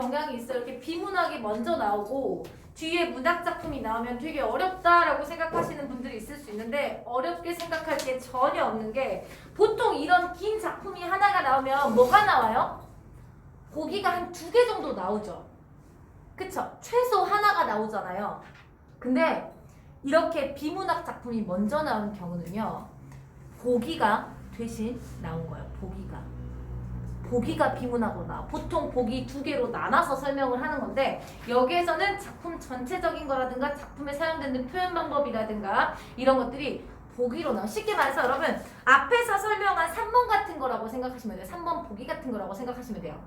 경향이 있어요. 이렇게 비문학이 먼저 나오고 뒤에 문학 작품이 나오면 되게 어렵다라고 생각하시는 분들이 있을 수 있는데 어렵게 생각할 게 전혀 없는 게 보통 이런 긴 작품이 하나가 나오면 뭐가 나와요? 보기가 한 두 개 정도 나오죠. 그쵸? 최소 하나가 나오잖아요. 근데 이렇게 비문학 작품이 먼저 나온 경우는요. 보기가 대신 나온 거예요. 보기가. 보기가 나와. 보통 보기 두 개로 나눠서 설명을 하는 건데 여기에서는 작품 전체적인 거라든가 작품에 사용되는 표현 방법이라든가 이런 것들이 보기로 나와. 쉽게 말해서 여러분 앞에서 설명한 3번 같은 거라고 생각하시면 돼요. 3번 보기 같은 거라고 생각하시면 돼요.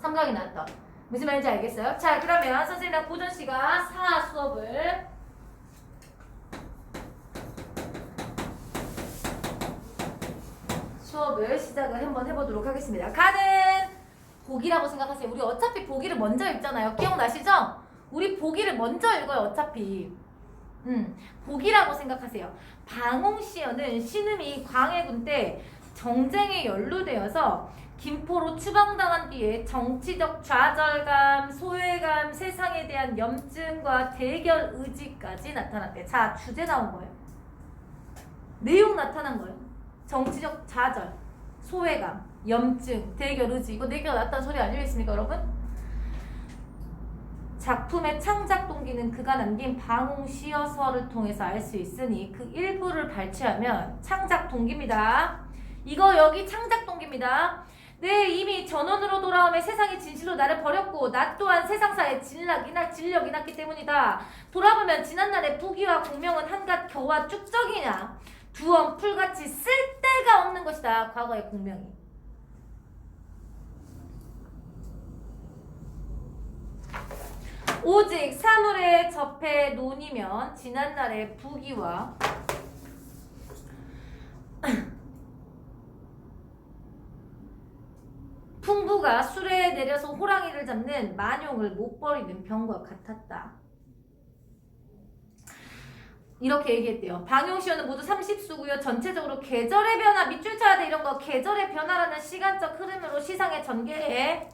삼각이 나왔던. 무슨 말인지 알겠어요? 자 그러면 선생님이랑 고전 씨가 사 수업을 수업을 시작을 한번 해보도록 하겠습니다. 가는 보기라고 생각하세요. 우리 어차피 보기를 먼저 읽잖아요. 기억나시죠? 우리 보기를 먼저 읽어요. 어차피. 음, 보기라고 생각하세요. 방홍시어는 신음이 광해군 때 정쟁에 연루되어서 김포로 추방당한 뒤에 정치적 좌절감, 소외감, 세상에 대한 염증과 대결 의지까지 나타났대. 자, 주제 나온 거예요. 내용 나타난 거예요. 정치적 좌절, 소외감, 염증, 대결 의지 이거 네 개가 나타난 소리 아니겠습니까 여러분? 작품의 창작 동기는 그가 남긴 방홍 시어서를 통해서 알 수 있으니 그 일부를 발췌하면 창작 동기입니다. 이거 여기 창작 동기입니다. 네, 이미 전원으로 돌아오며 세상이 진실로 나를 버렸고 나 또한 세상사에 진락이 나 진력이 났기 때문이다. 돌아보면 지난날의 부귀와 공명은 한갓 겨와 쭉적이냐 두엄 풀같이 쓸데가 없는 것이다. 과거의 공명이. 오직 사물에 접해 논이면 지난날의 부귀와 풍부가 수레에 내려서 호랑이를 잡는 만용을 못 버리는 병과 같았다. 이렇게 얘기했대요. 방용시효는 모두 30수고요. 전체적으로 계절의 변화, 밑줄 쳐야 돼 이런 거. 계절의 변화라는 시간적 흐름으로 시상에 전개해.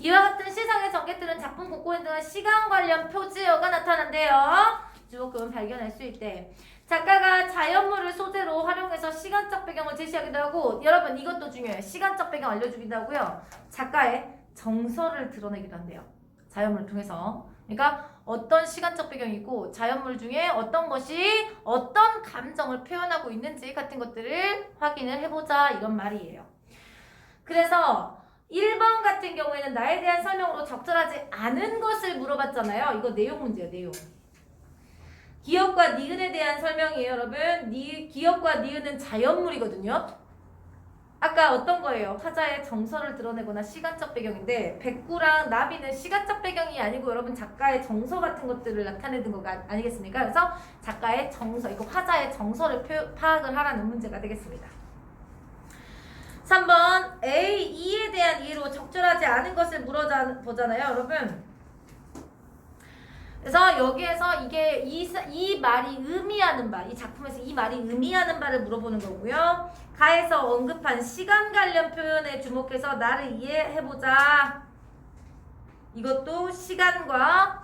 이와 같은 시상의 전개들은 작품 곳곳에 등한 시간 관련 표지어가 나타난대요. 주목금은 발견할 수 있대. 작가가 자연물을 소재로 활용해서 시간적 배경을 제시하기도 하고 여러분 이것도 중요해요. 시간적 배경 알려주기도 하고요. 작가의 정서를 드러내기도 한대요. 자연물을 통해서. 그러니까 어떤 시간적 배경이고 자연물 중에 어떤 것이 어떤 감정을 표현하고 있는지 같은 것들을 확인을 해보자 이런 말이에요. 그래서 1번 같은 경우에는 나에 대한 설명으로 적절하지 않은 것을 물어봤잖아요. 이거 내용 문제예요, 내용. 기업과 니은에 대한 설명이에요, 여러분. 니, 기업과 니은은 자연물이거든요. 아까 어떤 거예요? 화자의 정서를 드러내거나 시간적 배경인데 백구랑 나비는 시간적 배경이 아니고 여러분 작가의 정서 같은 것들을 나타내는 거 아- 아니겠습니까? 그래서 작가의 정서, 이거 화자의 정서를 표- 파악을 하라는 문제가 되겠습니다. 3번 A, E에 대한 이해로 적절하지 않은 것을 물어보잖아요, 여러분. 그래서 여기에서 이게 이, 사- 이 말이 의미하는 바, 이 작품에서 이 말이 의미하는 바를 물어보는 거고요. 가에서 언급한 시간 관련 표현에 주목해서 나를 이해해보자. 이것도 시간과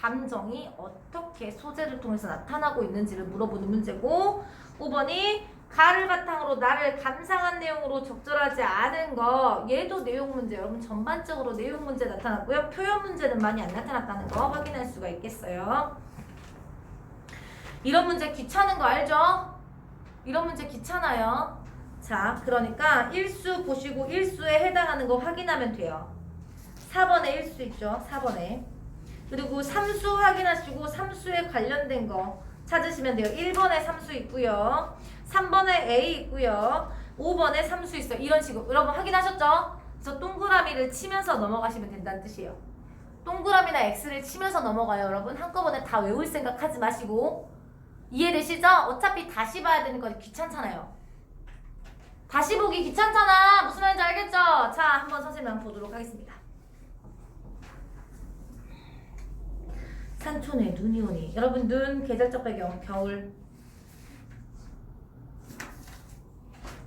감정이 어떻게 소재를 통해서 나타나고 있는지를 물어보는 문제고 5번이 가를 바탕으로 나를 감상한 내용으로 적절하지 않은 거. 얘도 내용 문제. 여러분 전반적으로 내용 문제 나타났고요. 표현 문제는 많이 안 나타났다는 거 확인할 수가 있겠어요. 이런 문제 귀찮은 거 알죠? 이런 문제 귀찮아요. 자 그러니까 일수 보시고 일수에 해당하는 거 확인하면 돼요. 4번에 일수 있죠? 4번에. 그리고 삼수 확인하시고 삼수에 관련된 거 찾으시면 돼요. 1번에 삼수 있고요 3번에 A 있고요. 5번에 삼수 있어요. 이런 식으로. 여러분 확인하셨죠? 그래서 동그라미를 치면서 넘어가시면 된다는 뜻이에요. 동그라미나 X를 치면서 넘어가요, 여러분. 한꺼번에 다 외울 생각 하지 마시고. 이해되시죠? 어차피 다시 봐야 되는 거 귀찮잖아요. 다시 보기 귀찮잖아. 무슨 말인지 알겠죠? 자, 한번 선생님 보도록 하겠습니다. 산촌에 눈이 오니. 여러분, 눈, 계절적 배경, 겨울.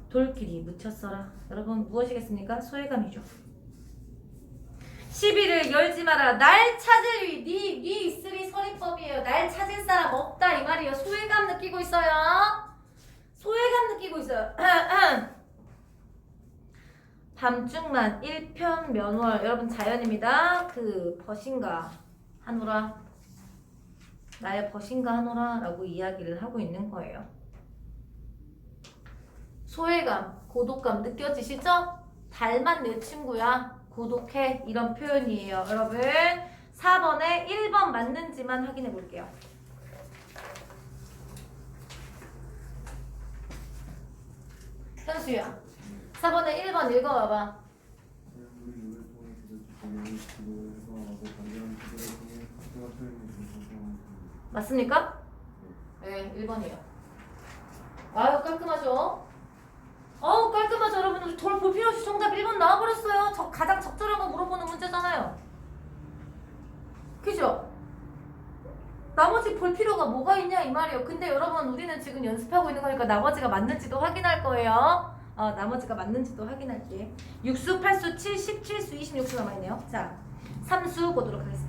돌길이 묻혔어라. 여러분 무엇이겠습니까? 소외감이죠. 시비를 열지 마라. 날 찾을 위, 니, 니 있으리 서리법이에요. 날 찾을 사람 없다 이 말이에요. 소외감 느끼고 있어요. 소외감 느끼고 있어요. 밤중만 1편 면월 여러분 자연입니다. 그 벗인가 하노라 나의 벗인가 하노라라고 이야기를 하고 있는 거예요. 소외감, 고독감 느껴지시죠? 달만 내 친구야. 고독해. 이런 표현이에요. 여러분 4번에 1번 맞는지만 확인해 볼게요. 현수야 4번에 1번 읽어봐봐. 맞습니까? 네, 1번이에요. 아유, 깔끔하죠? 어우, 깔끔하죠, 여러분. 돌볼 필요 없이 정답 1번 나와버렸어요. 저 가장 적절한 거 물어보는 문제잖아요. 그죠? 나머지 볼 필요가 뭐가 있냐, 이 말이에요. 근데 여러분, 우리는 지금 연습하고 있는 거니까 나머지가 맞는지도 확인할 거예요. 어, 나머지가 맞는지도 확인할게. 6수, 8수, 7, 17수, 26수 남아있네요. 자, 3수 보도록 하겠습니다.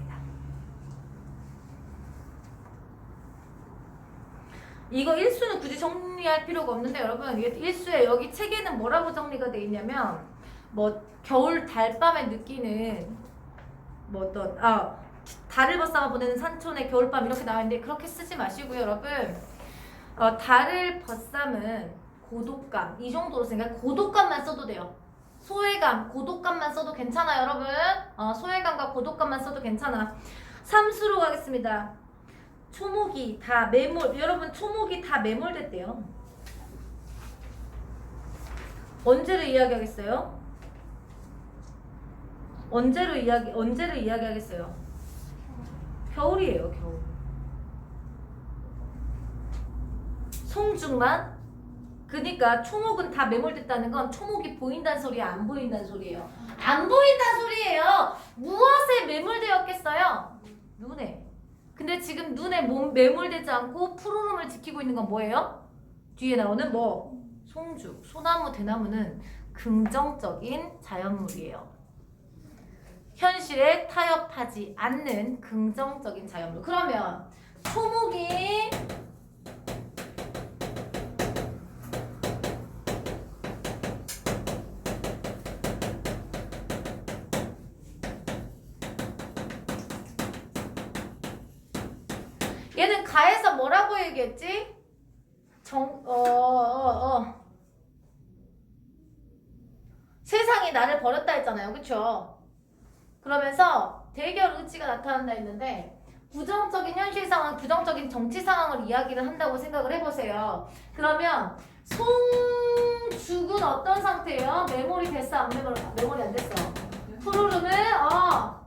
이거 일수는 굳이 정리할 필요가 없는데 여러분 이게 일수에 여기 책에는 뭐라고 정리가 돼 있냐면 뭐 겨울 달밤에 느끼는 뭐 어떤 아 달을 벗삼아 보내는 산촌의 겨울밤 이렇게 나와 있는데 그렇게 쓰지 마시고요 여러분. 어, 달을 벗삼은 고독감 이 정도로 생각 고독감만 써도 돼요. 소외감 고독감만 써도 괜찮아 여러분. 어, 소외감과 고독감만 써도 괜찮아. 삼수로 가겠습니다 초목이 다 매몰 여러분 초목이 다 매몰됐대요. 언제를 이야기하겠어요? 언제로 이야기 언제를 이야기하겠어요? 겨울이에요, 겨울. 송중만 그니까 초목은 다 매몰됐다는 건 초목이 보인다는 소리야, 안 보인다는 소리예요. 안 보인다는 소리예요. 무엇에 매몰되었겠어요? 눈에. 근데 지금 눈에 몸 매몰되지 않고 푸르름을 지키고 있는 건 뭐예요? 뒤에 나오는 뭐 송죽, 소나무, 대나무는 긍정적인 자연물이에요. 현실에 타협하지 않는 긍정적인 자연물. 그러면 초목이 얘는 가에서 뭐라고 얘기했지? 정, 어, 어, 어. 세상이 나를 버렸다 했잖아요. 그쵸? 그러면서 대결 의지가 나타난다 했는데, 부정적인 현실 상황, 부정적인 정치 상황을 이야기를 한다고 생각을 해보세요. 그러면, 송죽은 어떤 상태예요? 메모리 됐어? 안 메모리, 메모리 안 됐어? 푸르름을, 어,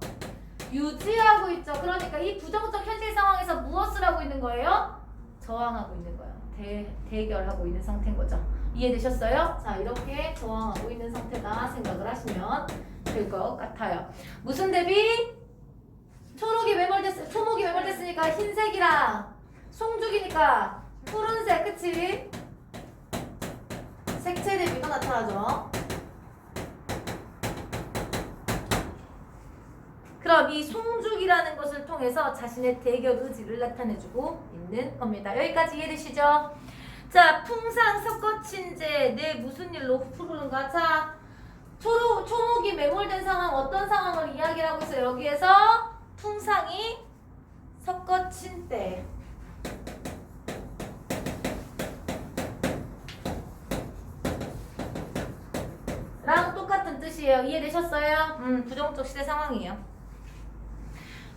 유지하고 있죠. 그러니까 이 부정적 현실 상황에서 무엇을 하고 있는 거예요? 저항하고 있는 거예요. 대, 대결하고 있는 상태인 거죠. 이해되셨어요? 자, 이렇게 저항하고 있는 상태다 생각을 하시면 될 것 같아요. 무슨 대비? 초록이 매몰됐, 초목이 매몰됐으니까 흰색이랑 송죽이니까 푸른색, 그치? 색채 대비가 나타나죠. 그럼 이 송죽이라는 것을 통해서 자신의 대결 의지를 나타내주고 있는 겁니다. 여기까지 이해되시죠? 자, 풍상 섞어친제 내 무슨 일로 푸르는가? 자, 초록, 초목이 매몰된 상황 어떤 상황을 이야기를 하고 있어요? 여기에서 풍상이 섞어친 때. 랑 똑같은 뜻이에요. 이해되셨어요? 음, 부정적 시대 상황이에요.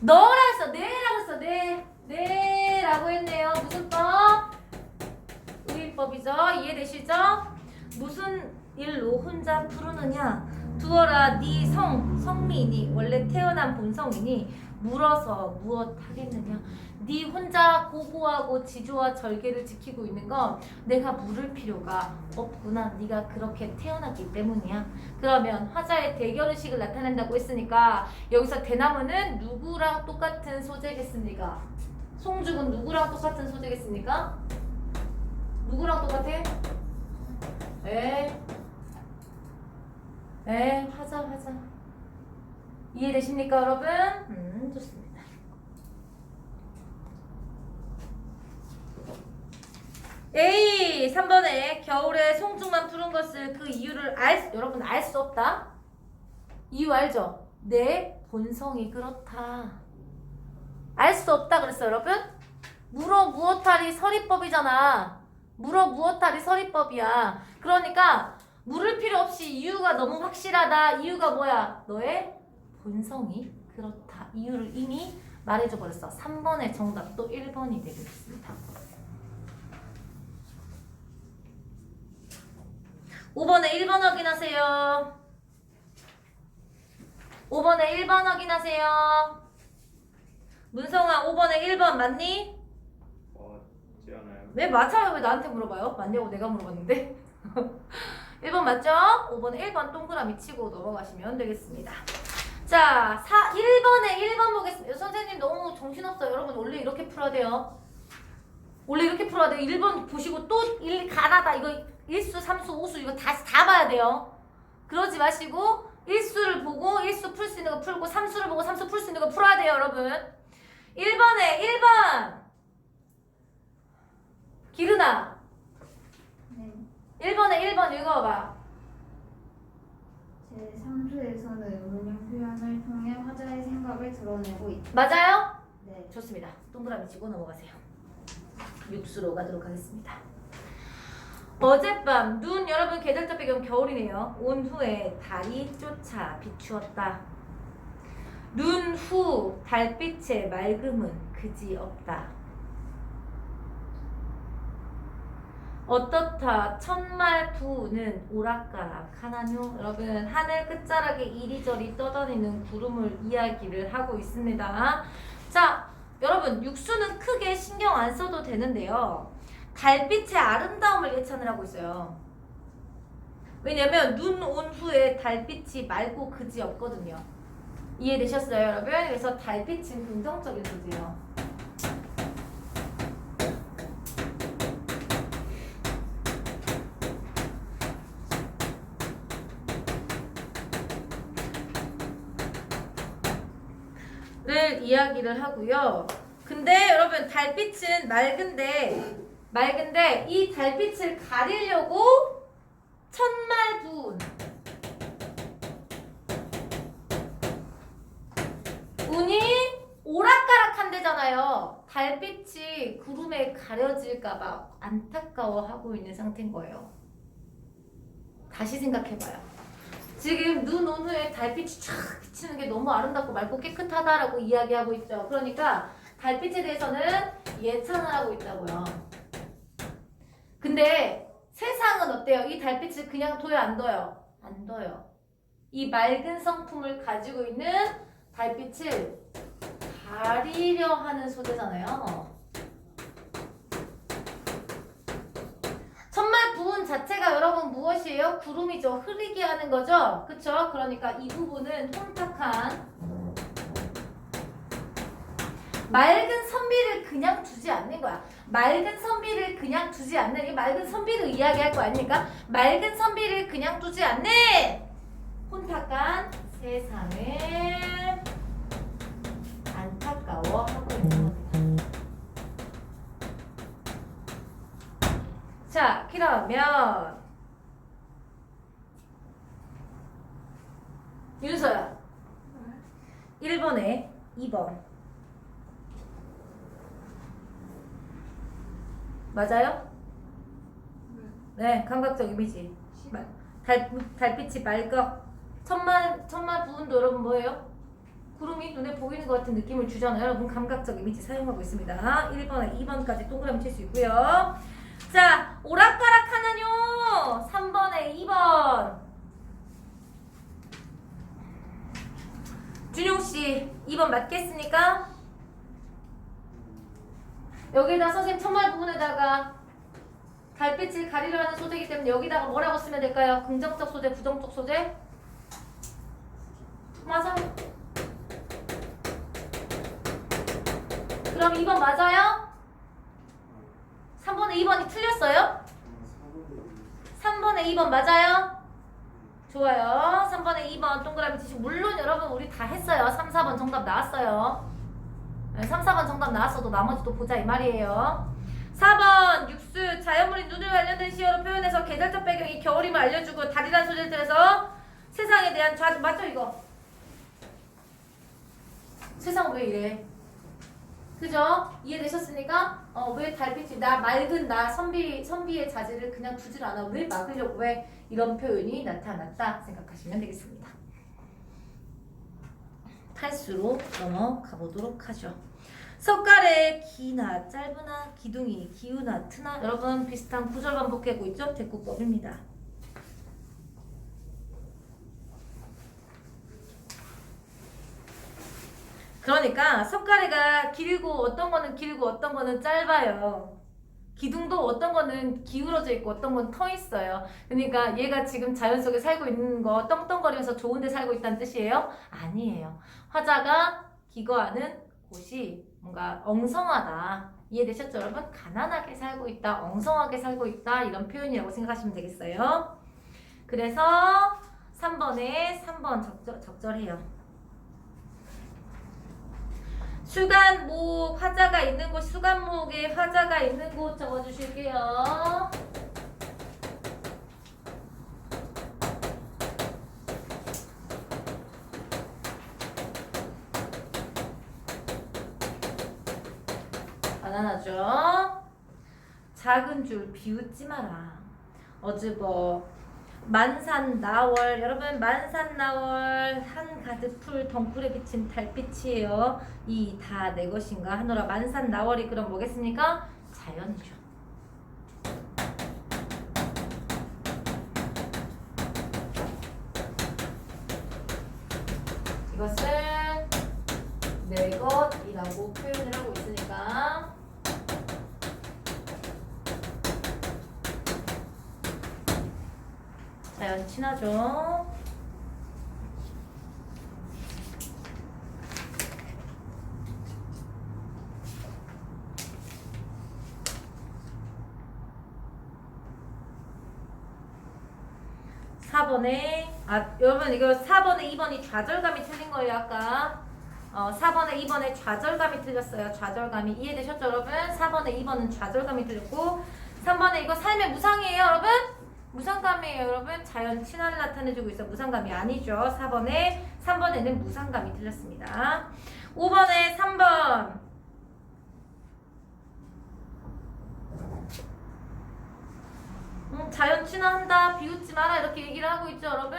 너라 했어. 네라고 했어. 네. 네라고 했네요. 무슨 법? 의인법이죠. 이해되시죠? 무슨 일로 혼자 푸르느냐? 두어라 네 성, 성미니 원래 태어난 본성이니 물어서 무엇 하겠느냐? 네 혼자 고고하고 지조와 절개를 지키고 있는 건 내가 물을 필요가 없구나. 네가 그렇게 태어났기 때문이야. 그러면 화자의 대결 의식을 나타낸다고 했으니까 여기서 대나무는 누구랑 똑같은 소재겠습니까? 송죽은 누구랑 똑같은 소재겠습니까? 누구랑 똑같아? 에? 에, 화자, 화자. 이해되십니까, 여러분? 음, 좋습니다. A 3번에 겨울에 송중만 푸른 것을 그 이유를 알 수- 여러분 알 수 없다. 이유 알죠? 내 본성이 그렇다. 알 수 없다 그랬어요, 여러분? 물어 무엇하리 서리법이잖아. 물어 무엇하리 서리법이야. 그러니까 물을 필요 없이 이유가 너무 확실하다. 이유가 뭐야? 너의 본성이 그렇다. 이유를 이미 말해줘 버렸어. 3번의 정답도 1번이 되겠습니다. 5번에 1번 확인하세요. 5번에 1번 확인하세요. 문성아 5번에 1번 맞니? 맞지 않아요? 왜 맞아요? 왜 나한테 물어봐요? 맞냐고 내가 물어봤는데. 1번 맞죠? 5번에 1번 동그라미 치고 넘어가시면 되겠습니다. 자, 4, 1번에 1번 보겠습니다. 선생님 너무 정신없어요. 여러분 원래 이렇게 풀어야 돼요. 원래 이렇게 풀어야 돼요. 1번 보시고 또 1 가다다 이거 일수, 삼수, 오수 이거 다시 다 봐야 돼요. 그러지 마시고 일수를 보고 일수 풀 수 있는 거 풀고 삼수를 보고 삼수 풀 수 있는 거 풀어야 돼요, 여러분. 1번에 1번 기르나 네. 1번에 1번 읽어봐. 제 3수에서는 의문형 표현을 통해 생각을 드러내고 있다. 맞아요? 네. 좋습니다. 동그라미 치고 넘어가세요. 육수로 가도록 하겠습니다. 어젯밤 눈 여러분 계절적 배경 겨울이네요. 온 후에 달이 쫓아 비추었다. 눈 후 달빛의 맑음은 그지 없다. 어떻다 천말 부는 오락가락 하나뇨 여러분 하늘 끝자락에 이리저리 떠다니는 구름을 이야기를 하고 있습니다. 자 여러분 육수는 크게 신경 안 써도 되는데요. 달빛의 아름다움을 예찬을 하고 있어요. 왜냐면 눈 온 후에 달빛이 맑고 그지 없거든요. 이해되셨어요, 여러분? 그래서 달빛은 긍정적인 소재예요. 를 이야기를 하고요. 근데 여러분 달빛은 맑은데 맑은데 이 달빛을 가리려고 천말 부은 운이 오락가락한데잖아요. 달빛이 구름에 가려질까봐 안타까워하고 있는 상태인 거예요. 다시 생각해봐요. 지금 눈 온 후에 달빛이 촥 비치는 게 너무 아름답고 맑고 깨끗하다라고 이야기하고 있죠. 그러니까 달빛에 대해서는 예찬을 하고 있다고요. 근데 세상은 어때요? 이 달빛을 그냥 둬요, 안 둬요? 안 둬요. 이 맑은 성품을 가지고 있는 달빛을 가리려 하는 소재잖아요. 천말 부분 자체가 여러분 무엇이에요? 구름이죠. 흐리게 하는 거죠. 그쵸? 그러니까 이 부분은 혼탁한 맑은 선비를 그냥 두지 않는 거야. 맑은 선비를 그냥 두지 않는 이 맑은 선비를 이야기할 거 아닙니까? 맑은 선비를 그냥 두지 않는 혼탁한 세상을 안타까워하고 자, 그러면. 윤서야. 1번에 2번 맞아요? 네, 감각적 이미지. 마- 달, 달빛이 맑어 천만, 천만 부분도 여러분 뭐예요? 구름이 눈에 보이는 것 같은 느낌을 주잖아요. 여러분 감각적 이미지 사용하고 있습니다. 1번에 2번까지 동그라미 칠 수 있고요 자, 오락가락 하나요. 3번에 2번. 준용 씨, 2번 맞겠습니까? 여기다 선생님 천말 부분에다가 달빛을 가리려 하는 소재이기 때문에 여기다가 뭐라고 쓰면 될까요? 긍정적 소재, 부정적 소재? 맞아요. 그럼 2번 맞아요? 3번에 2번이 틀렸어요? 3번에 2번 맞아요? 좋아요. 3번에 2번 동그라미 치시고 물론 여러분 우리 다 했어요. 3, 4번 정답 나왔어요. 네, 3, 4번 정답 나왔어도 나머지도 보자 이 말이에요. 4번 육수 자연물이 눈을 관련된 시어로 표현해서 계절적 배경이 겨울임을 알려주고 달이란 소리를 들어서 세상에 대한 좌 맞죠 이거? 세상 왜 이래? 그죠? 이해되셨습니까? 어, 왜 달빛이 나 맑은 나 선비 선비의 자질을 그냥 두질 않아 왜 막으려고 왜 이런 표현이 나타났다 생각하시면 되겠습니다. 탈수로 넘어가 보도록 하죠. 석가래 기나 짧으나 기둥이 기우나 트나 여러분 비슷한 구절 반복하고 있죠? 대꾸법입니다. 그러니까 석가래가 길고 어떤 거는 길고 어떤 거는 짧아요. 기둥도 어떤 거는 기울어져 있고 어떤 건 터 있어요. 그러니까 얘가 지금 자연 속에 살고 있는 거 떵떵거리면서 좋은 데 살고 있다는 뜻이에요? 아니에요. 화자가 기거하는 곳이 뭔가 엉성하다. 이해되셨죠, 여러분? 가난하게 살고 있다, 엉성하게 살고 있다 이런 표현이라고 생각하시면 되겠어요. 그래서 3번에 3번 적절, 적절해요. 수간목 화자가 있는 곳 수간목에 화자가 있는 곳 적어주실게요. 바나나죠. 작은 줄 비웃지 마라. 어즈버 만산 나월 여러분 만산 나월 한 가득 풀 덩굴에 비친 달빛이에요. 이 다 내 것인가 하노라 만산 나월이 그럼 뭐겠습니까? 자연이죠. 이것을 내 것이라고 표현을 하고 있으니까 자연 친하죠. 사번에아 여러분 이거 4번에 2번이 좌절감이 틀린 거예요 아까 어 4번에 2번에 좌절감이 틀렸어요 좌절감이 이해되셨죠 여러분? 4번에 2번은 좌절감이 틀렸고 3번에 이거 삶의 무상이에요 여러분? 무상감이에요 여러분. 자연 친화를 나타내주고 있어 무상감이 아니죠. 4번에 3번에는 무상감이 틀렸습니다. 5번에 3번. 음, 자연 친화한다. 비웃지 마라. 이렇게 얘기를 하고 있죠 여러분.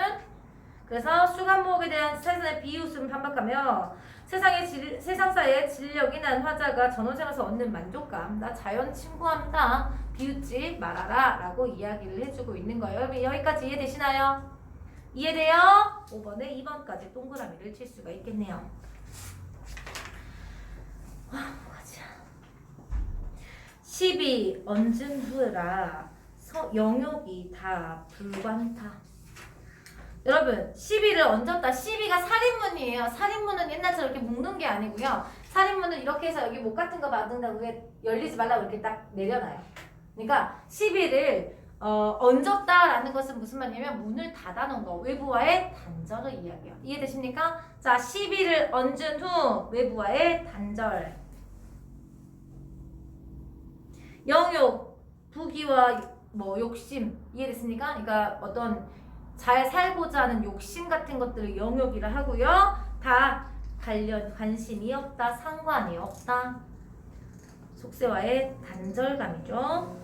그래서 수간목에 대한 세상의 비웃음 반박하며 세상의 질, 세상사의 진력이 난 화자가 전원생에서 얻는 만족감. 나 자연 친구합니다. 비웃지 말아라. 라고 이야기를 해주고 있는 거예요. 여러분 여기까지 이해되시나요? 이해돼요? 5번에 2번까지 동그라미를 칠 수가 있겠네요. 와 뭐가지 12 얹은 후라. 서, 영역이 다 불관타 여러분 12를 얹었다. 12가 살인문이에요. 살인문은 옛날처럼 이렇게 묶는 게 아니고요. 살인문은 이렇게 해서 여기 목 같은 거 막는다 그게 열리지 말라고 이렇게 딱 내려놔요. 그러니까 12를 어, 얹었다라는 것은 무슨 말이냐면 문을 닫아놓은 거 외부와의 단절을 이야기해요. 이해되십니까? 자 12를 얹은 후 외부와의 단절. 영욕 부귀와 뭐 욕심 이해됐습니까? 그러니까 어떤 잘 살고자 하는 욕심 같은 것들을 영욕이라 하고요. 다 관련 관심이 없다, 상관이 없다. 속세와의 단절감이죠.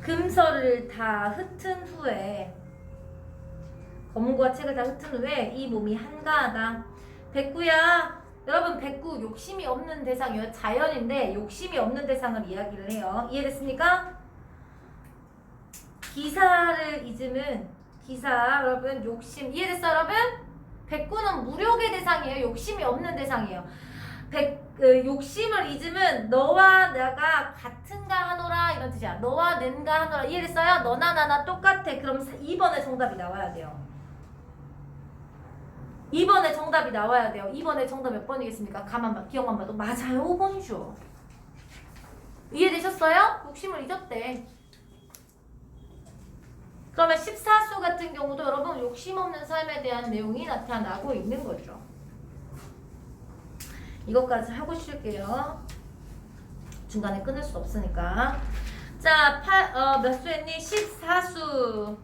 금서를 다 흩은 후에 검은고와 책을 다 흩은 후에 이 몸이 한가하다. 백구야, 여러분 백구 욕심이 없는 대상이요 자연인데 욕심이 없는 대상을 이야기를 해요. 이해됐습니까? 기사를 잊으면 기사 여러분 욕심 이해됐어 여러분? 백구는 무력의 대상이에요. 욕심이 없는 대상이에요. 백, 그, 욕심을 잊으면 너와 내가 같은가 하노라 이런 뜻이야. 너와 낸가 하노라 이해됐어요? 너나 나나 똑같아. 그럼 2번의 정답이 나와야 돼요. 2번의 정답이 나와야 돼요. 2번의 정답 몇 번이겠습니까? 가만 봐, 기억만 봐도 맞아요. 5번이죠. 이해되셨어요? 욕심을 잊었대. 그러면 14수 같은 경우도 여러분 욕심 없는 삶에 대한 내용이 나타나고 있는 거죠. 이것까지 하고 쉴게요. 중간에 끊을 수 없으니까. 자, 팔, 어, 몇수 했니? 14수.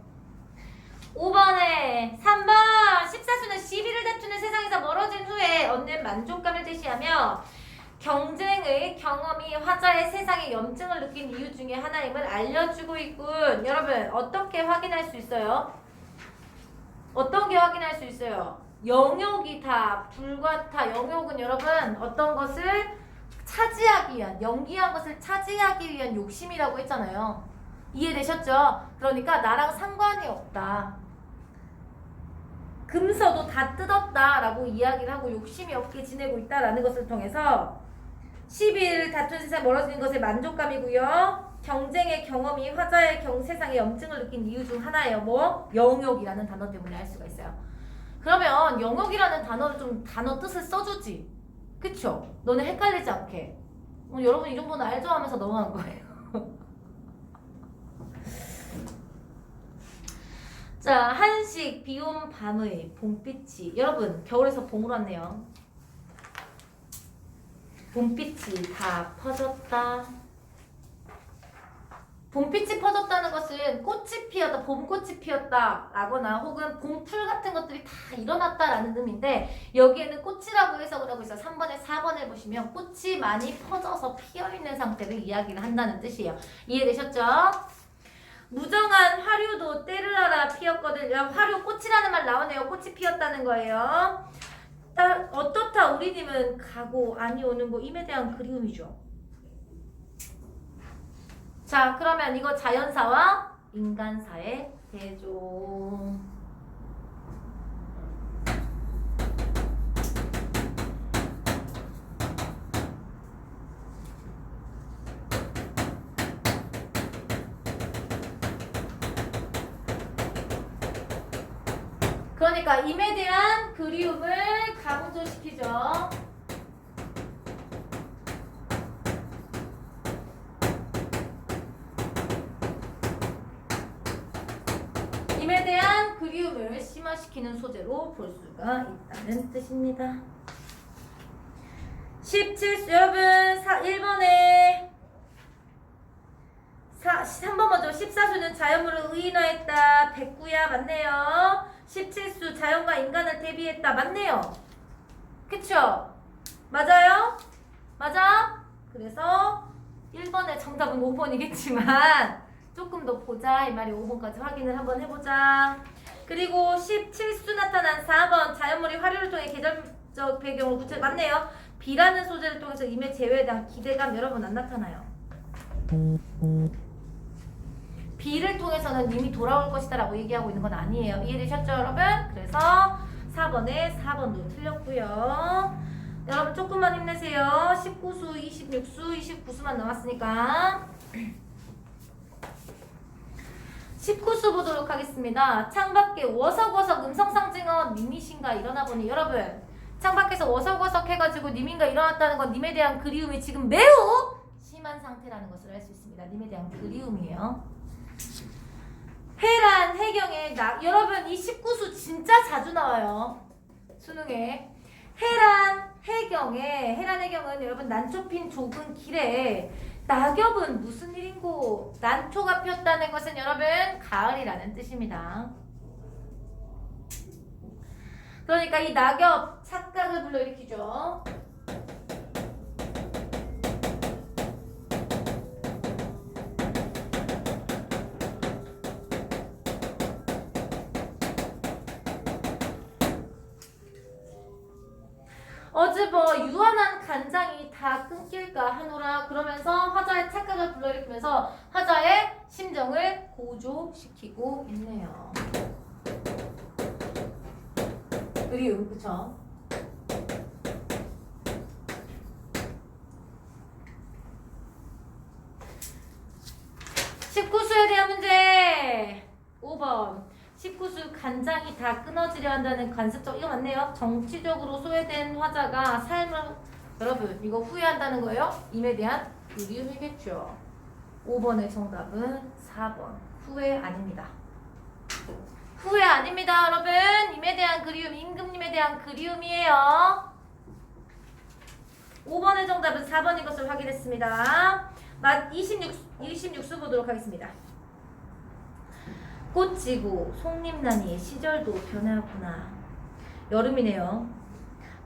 5번에 3번 14수는 시비를 다투는 세상에서 멀어진 후에 얻는 만족감을 제시하며 경쟁의 경험이 화자의 세상에 염증을 느낀 이유 중에 하나임을 알려주고 있군. 여러분 어떻게 확인할 수 있어요? 어떤 게 확인할 수 있어요? 영역이 다 불과타 영역은 여러분 어떤 것을 차지하기 위한 연기한 것을 차지하기 위한 욕심이라고 했잖아요. 이해되셨죠? 그러니까 나랑 상관이 없다. 금서도 다 뜯었다라고 이야기를 하고 욕심이 없게 지내고 있다라는 것을 통해서 시비를 다툰 세상 멀어지는 것의 만족감이고요. 경쟁의 경험이 화자의 경 세상에 염증을 느낀 이유 중 하나예요. 뭐 영역이라는 단어 때문에 알 수가 있어요. 그러면 영역이라는 단어를 좀 단어 뜻을 써주지. 그쵸? 너네 헷갈리지 않게. 어, 여러분 이 정도는 알죠 하면서 넘어간 거예요. 자, 한식, 비온 밤의 봄빛이 여러분 겨울에서 봄으로 왔네요. 봄빛이 다 퍼졌다. 봄빛이 퍼졌다는 것은 꽃이 피었다, 봄꽃이 피었다 라거나 혹은 봄풀 같은 것들이 다 일어났다라는 의미인데 여기에는 꽃이라고 해석을 하고 있어요. 3번에 4번을 보시면 꽃이 많이 퍼져서 피어있는 상태를 이야기를 한다는 뜻이에요. 이해되셨죠? 무정한 화류도 때를 알아 피었거든요. 화류 꽃이라는 말 나오네요. 꽃이 피었다는 거예요. 따, 어떻다 우리님은 가고 아니 오는 뭐 임에 대한 그리움이죠. 자 그러면 이거 자연사와 인간사의 대조. 그러니까 임에 대한 그리움을 강조시키죠. 임에 대한 그리움을 심화시키는 소재로 볼 수가 있다는 뜻입니다. 17 여러분 사, 1번에 4, 3번 먼저 14수는 자연물을 의인화했다. 백구야 맞네요. 17수 자연과 인간을 대비했다. 맞네요. 그쵸? 맞아요? 맞아? 그래서 1번의 정답은 5번이겠지만 조금 더 보자 이 말이 5번까지 확인을 한번 해보자. 그리고 17수 나타난 4번 자연물이 화류를 통해 계절적 배경으로 구체 맞네요. 비라는 소재를 통해서 임의 제외에 대한 기대감 여러분 안 나타나요. 비를 통해서는 이미 돌아올 것이다 라고 얘기하고 있는 건 아니에요. 이해되셨죠, 여러분? 그래서 4번에 4번도 틀렸고요. 여러분 조금만 힘내세요. 19수, 26수, 29수만 남았으니까. 19수 보도록 하겠습니다. 창밖에 워석워석 음성상징어 님이신가 일어나 보니 여러분 창밖에서 워석워석 해가지고 님인가 일어났다는 건 님에 대한 그리움이 지금 매우 심한 상태라는 것을 알 수 있습니다. 님에 대한 그리움이에요. 해란 해경에 나 여러분 이 19수 진짜 자주 나와요. 수능에 해란 해경에 해란 해경은 여러분 난초 핀 좁은 길에 낙엽은 무슨 일인고 난초가 폈다는 것은 여러분 가을이라는 뜻입니다. 그러니까 이 낙엽 착각을 불러일으키죠. 어제 뭐 유한한 간장이 다 끊길까 하노라 그러면서 화자의 착각을 불러일으키면서 화자의 심정을 고조시키고 있네요. 그리움 그쵸? (19수에) 대한 문제 5번 19수 간장이 다 끊어지려 한다는 관습적 이거 맞네요. 정치적으로 소외된 화자가 삶을 여러분 이거 후회한다는 거예요. 임에 대한 그리움이겠죠. 5번의 정답은 4번 후회 아닙니다. 후회 아닙니다, 여러분. 님에 대한 그리움, 임금님에 대한 그리움이에요. 5번의 정답은 4번인 것을 확인했습니다. 맛 26, 26수 보도록 하겠습니다. 꽃지고 송림나니 시절도 변하구나. 여름이네요.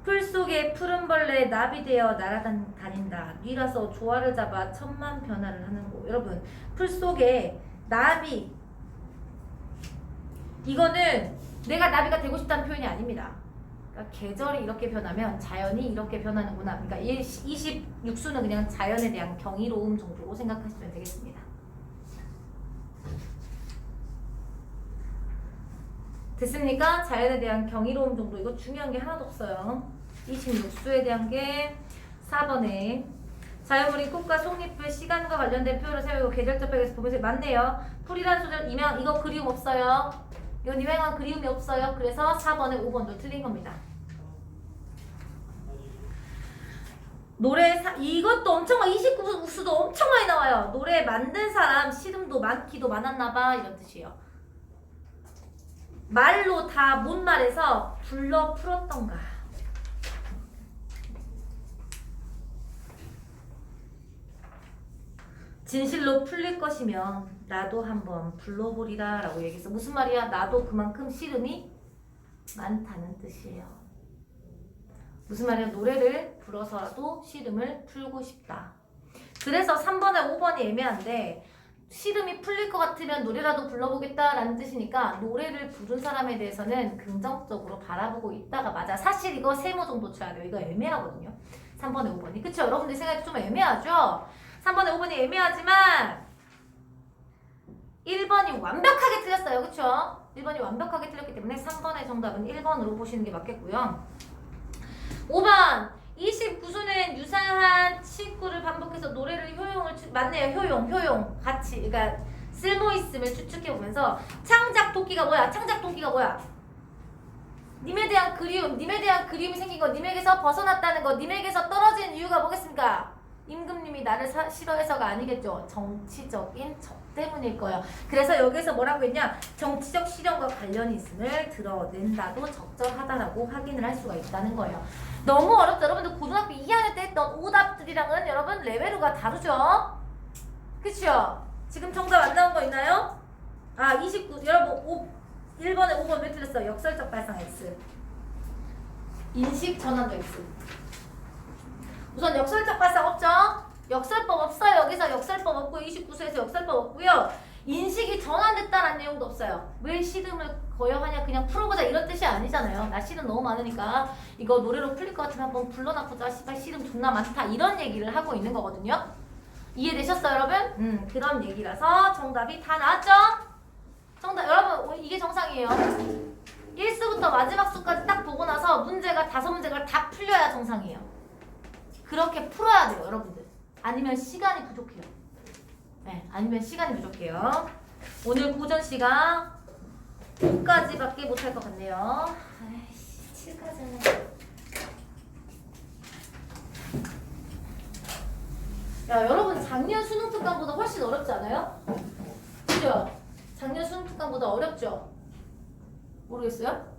풀 속에 푸른 벌레 나비 되어 날아다닌다. 뉘라서 조화를 잡아 천만 변화를 하는 곳. 여러분, 풀 속에 나비. 이거는 내가 나비가 되고 싶다는 표현이 아닙니다. 그러니까 계절이 이렇게 변하면 자연이 이렇게 변하는구나. 그러니까 26수는 그냥 자연에 대한 경이로움 정도로 생각하시면 되겠습니다. 됐습니까? 자연에 대한 경이로움 정도 이거 중요한 게 하나도 없어요. 26수에 대한 게 4번에 자연물인 꽃과 속잎을 시간과 관련된 표현을 세우고 계절적 백에서 보면서 맞네요. 풀이란 소절 이명 이거 그리움 없어요. 이건 유명한 그리움이 없어요. 그래서 4번에 5번도 틀린 겁니다. 노래 사, 이것도 엄청 많 29수도 엄청 많이 나와요. 노래 만든 사람 시름도 많기도 많았나 봐 이런 뜻이에요. 말로 다 못 말해서 불러 풀었던가. 진실로 풀릴 것이면 나도 한번 불러보리라 라고 얘기했어. 무슨 말이야? 나도 그만큼 씨름이 많다는 뜻이에요. 무슨 말이야? 노래를 불어서라도 씨름을 풀고 싶다. 그래서 3번에 5번이 애매한데 씨름이 풀릴 것 같으면 노래라도 불러보겠다라는 뜻이니까 노래를 부른 사람에 대해서는 긍정적으로 바라보고 있다가 맞아. 사실 이거 세모 정도 쳐야 돼요. 이거 애매하거든요. 3번에 5번이. 그쵸? 여러분들 생각이 좀 애매하죠? 3번에 5번이 애매하지만 1번이 완벽하게 틀렸어요. 그쵸? 1번이 완벽하게 틀렸기 때문에 3번의 정답은 1번으로 보시는 게 맞겠고요. 5번 29수는 유사한 치구를 반복해서 노래를 효용을 추, 맞네요. 효용 효용. 같이. 그러니까 쓸모 있음을 추측해 보면서 창작 도끼가 뭐야? 창작 도끼가 뭐야? 님에 대한 그리움 님에 대한 그리움이 생긴 거 님에게서 벗어났다는 거 님에게서 떨어진 이유가 뭐겠습니까? 임금님이 나를 사, 싫어해서가 아니겠죠. 정치적인 적 때문일 거예요 그래서 여기서 뭐라고 했냐 정치적 실현과 관련이 있음을 드러낸다도 적절하다라고 확인을 할 수가 있다는 거예요 너무 어렵죠. 여러분들 고등학교 2학년 때 했던 오답들이랑은 여러분 레벨우가 다르죠? 그쵸? 지금 정답 안 나온 거 있나요? 아, 29. 여러분, 5, 1번에 5번 왜 틀렸어요? 역설적 발상 X. 인식 전환도 X. 우선 역설적 발상 없죠? 역설법 없어요. 여기서 역설법 29수에서 역설법 없고요. 인식이 전환됐다는 내용도 없어요. 왜 시름을 거여하냐 그냥 풀어보자 이런 뜻이 아니잖아요. 나 시름 너무 많으니까 이거 노래로 풀릴 것 같으면 한번 불러놔보자. 씨발 시름 존나 많다 이런 얘기를 하고 있는 거거든요. 이해되셨어요 여러분? 음 그런 얘기라서 정답이 다 나왔죠? 정답 여러분 이게 정상이에요. 1수부터 마지막 수까지 딱 보고 나서 문제가 다섯 문제가 다 풀려야 정상이에요. 그렇게 풀어야 돼요 여러분들. 아니면 시간이 부족해요. 네, 아니면 시간이 부족해요. 오늘 고전 시간 5까지밖에 못 할 것 같네요. 아이씨, 7까지는. 야, 여러분 작년 수능 특강보다 훨씬 어렵지 않아요? 그죠? 작년 수능 특강보다 어렵죠? 모르겠어요?